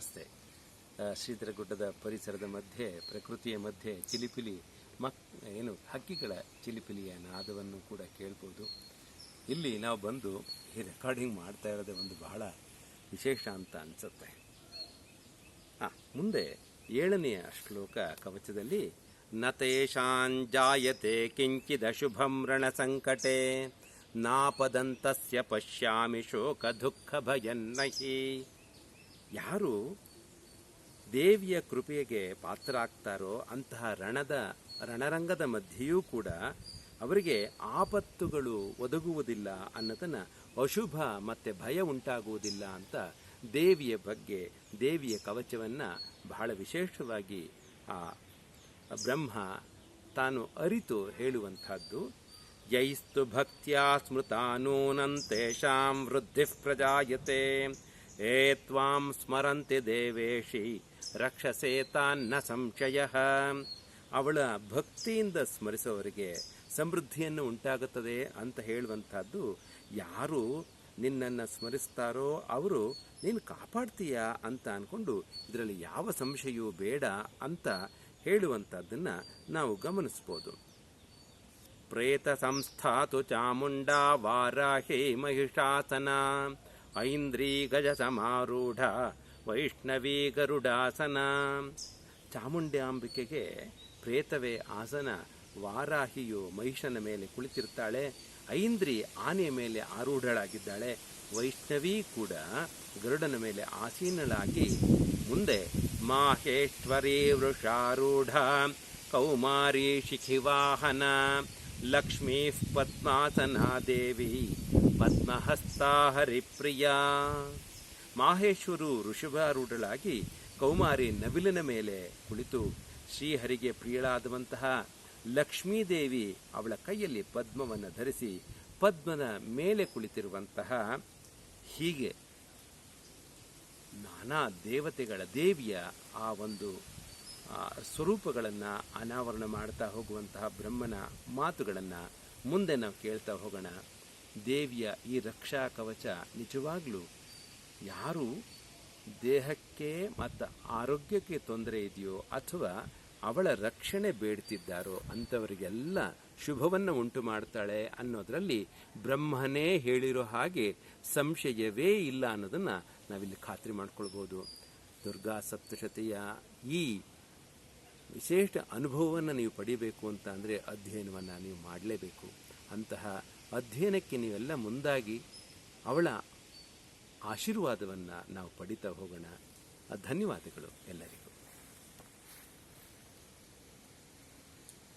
ನಮಸ್ತೆ. ಶ್ರೀಧರ ಗುಡ್ಡದ ಪರಿಸರದ ಮಧ್ಯೆ, ಪ್ರಕೃತಿಯ ಮಧ್ಯೆ ಚಿಲಿಪಿಲಿ ಮಕ್, ಏನು, ಹಕ್ಕಿಗಳ ಚಿಲಿಪಿಲಿಯ ನಾದವನ್ನು ಕೂಡ ಕೇಳ್ಬೋದು. ಇಲ್ಲಿ ನಾವು ಬಂದು ಈ ರೆಕಾರ್ಡಿಂಗ್ ಮಾಡ್ತಾ ಇರೋದೇ ಒಂದು ಬಹಳ ವಿಶೇಷ ಅಂತ ಅನಿಸುತ್ತೆ. ಹಾಂ ಮುಂದೆ ಏಳನೆಯ ಶ್ಲೋಕ ಕವಚದಲ್ಲಿ ನತೇಶಾಂಜಾಯತೆ ಶುಭಮ್ರಣ ಸಂಕಟೆ ನಾಪದಂತಸ್ಯ ಪಶ್ಯಾಮಿ ಶೋಕ ದುಃಖ ಭಯನ್ನಹಿ ಯಾರು ದೇವಿಯ ಕೃಪೆಗೆ ಪಾತ್ರ ಆಗ್ತಾರೋ ಅಂತಹ ರಣದ, ರಣರಂಗದ ಮಧ್ಯೆಯೂ ಕೂಡ ಅವರಿಗೆ ಆಪತ್ತುಗಳು ಒದಗುವುದಿಲ್ಲ ಅನ್ನೋದನ್ನು ಅಶುಭ ಮತ್ತೆ ಭಯ ಉಂಟಾಗುವುದಿಲ್ಲ ಅಂತ ದೇವಿಯ ಬಗ್ಗೆ, ದೇವಿಯ ಕವಚವನ್ನು ಬಹಳ ವಿಶೇಷವಾಗಿ ಆ ಬ್ರಹ್ಮ ತಾನು ಅರಿತು ಹೇಳುವಂಥದ್ದು. ಯೈಸ್ತು ಭಕ್ತ್ಯಾ ಸ್ಮೃತಾನೂನಂತೇಷಾಂ ವೃದ್ಧಿ ಪ್ರಜಾಯತೆ. ಏ ತ್ವಾಂ ಸ್ಮರಂತೆ ದೇವೇಶಿ, ರಕ್ಷಸೇ ತಾನ್ನ ಸಂಶಯ. ಅವಳ ಭಕ್ತಿಯಿಂದ ಸ್ಮರಿಸುವವರಿಗೆ ಸಮೃದ್ಧಿಯನ್ನು ಉಂಟಾಗುತ್ತದೆ ಅಂತ ಹೇಳುವಂಥದ್ದು, ಯಾರು ನಿನ್ನನ್ನು ಸ್ಮರಿಸ್ತಾರೋ ಅವರು ನೀನು ಕಾಪಾಡ್ತೀಯಾ ಅಂತ ಅಂದ್ಕೊಂಡು ಇದರಲ್ಲಿ ಯಾವ ಸಂಶಯವೂ ಬೇಡ ಅಂತ ಹೇಳುವಂಥದ್ದನ್ನು ನಾವು ಗಮನಿಸ್ಬೋದು. ಪ್ರೇತ ಸಂಸ್ಥಾತು ಚಾಮುಂಡಾ ವಾರಾಹಿ ಮಹಿಷಾಸನ. ಐಂದ್ರೀ ಗಜ ಸಮಾರೂಢ ವೈಷ್ಣವೀ ಗರುಡಾಸನ ಚಾಮುಂಡ್ಯಾಂಬಿಕೆಗೆ ಪ್ರೇತವೇ ಆಸನ, ವಾರಾಹಿಯು ಮಹಿಷನ ಮೇಲೆ ಕುಳಿತಿರ್ತಾಳೆ, ಐಂದ್ರಿ ಆನೆಯ ಮೇಲೆ ಆರೂಢಳಾಗಿದ್ದಾಳೆ, ವೈಷ್ಣವಿ ಕೂಡ ಗರುಡನ ಮೇಲೆ ಆಸೀನಳಾಗಿ, ಮುಂದೆ ಮಾಹೇಶ್ವರಿ ವೃಷಾರೂಢ, ಕೌಮಾರಿ ಶಿಖಿವಾಹನ. ಲಕ್ಷ್ಮೀ ಪದ್ಮಾಸನಾ ದೇವಿ ಪದ್ಮಹಸ್ತಾ ಹರಿಪ್ರಿಯ. ಮಾಹೇಶ್ವರು ಋಷಭಾರೂಢಳಾಗಿ ಕೌಮಾರಿ ನವಿಲಿನ ಮೇಲೆ ಕುಳಿತು ಶ್ರೀಹರಿಗೆ ಪ್ರಿಯಳಾದವಂತಹ ಲಕ್ಷ್ಮೀದೇವಿ ಅವಳ ಕೈಯಲ್ಲಿ ಪದ್ಮವನ್ನು ಧರಿಸಿ ಪದ್ಮನ ಮೇಲೆ ಕುಳಿತಿರುವಂತಹ ಹೀಗೆ ನಾನಾ ದೇವತೆಗಳ ದೇವಿಯ ಆ ಒಂದು ಸ್ವರೂಪಗಳನ್ನು ಅನಾವರಣ ಮಾಡ್ತಾ ಹೋಗುವಂತಹ ಬ್ರಹ್ಮನ ಮಾತುಗಳನ್ನು ಮುಂದೆ ನಾವು ಕೇಳ್ತಾ ಹೋಗೋಣ. ದೇವಿಯ ಈ ರಕ್ಷಾ ಕವಚ ನಿಜವಾಗಲೂ ಯಾರು ದೇಹಕ್ಕೆ ಮತ್ತು ಆರೋಗ್ಯಕ್ಕೆ ತೊಂದರೆ ಇದೆಯೋ ಅಥವಾ ಅವಳ ರಕ್ಷಣೆ ಬೇಡ್ತಿದ್ದಾರೋ ಅಂಥವರಿಗೆಲ್ಲ ಶುಭವನ್ನು ಉಂಟು ಮಾಡ್ತಾಳೆ ಅನ್ನೋದರಲ್ಲಿ ಬ್ರಹ್ಮನೇ ಹೇಳಿರೋ ಹಾಗೆ ಸಂಶಯವೇ ಇಲ್ಲ ಅನ್ನೋದನ್ನು ನಾವಿಲ್ಲಿ ಖಾತ್ರಿ ಮಾಡ್ಕೊಳ್ಬೋದು. ದುರ್ಗಾ ಸಪ್ತಶತಿಯ ಈ ವಿಶೇಷ ಅನುಭವವನ್ನು ನೀವು ಪಡಿಬೇಕು ಅಂತ ಅಂದರೆ ಅಧ್ಯಯನವನ್ನು ನೀವು ಮಾಡಲೇಬೇಕು. ಅಂತಹ ಅಧ್ಯಯನಕ್ಕೆ ನೀವೆಲ್ಲ ಮುಂದಾಗಿ ಅವಳ ಆಶೀರ್ವಾದವನ್ನು ನಾವು ಪಡಿತಾ ಹೋಗೋಣ. ಧನ್ಯವಾದಗಳು ಎಲ್ಲರಿಗೂ.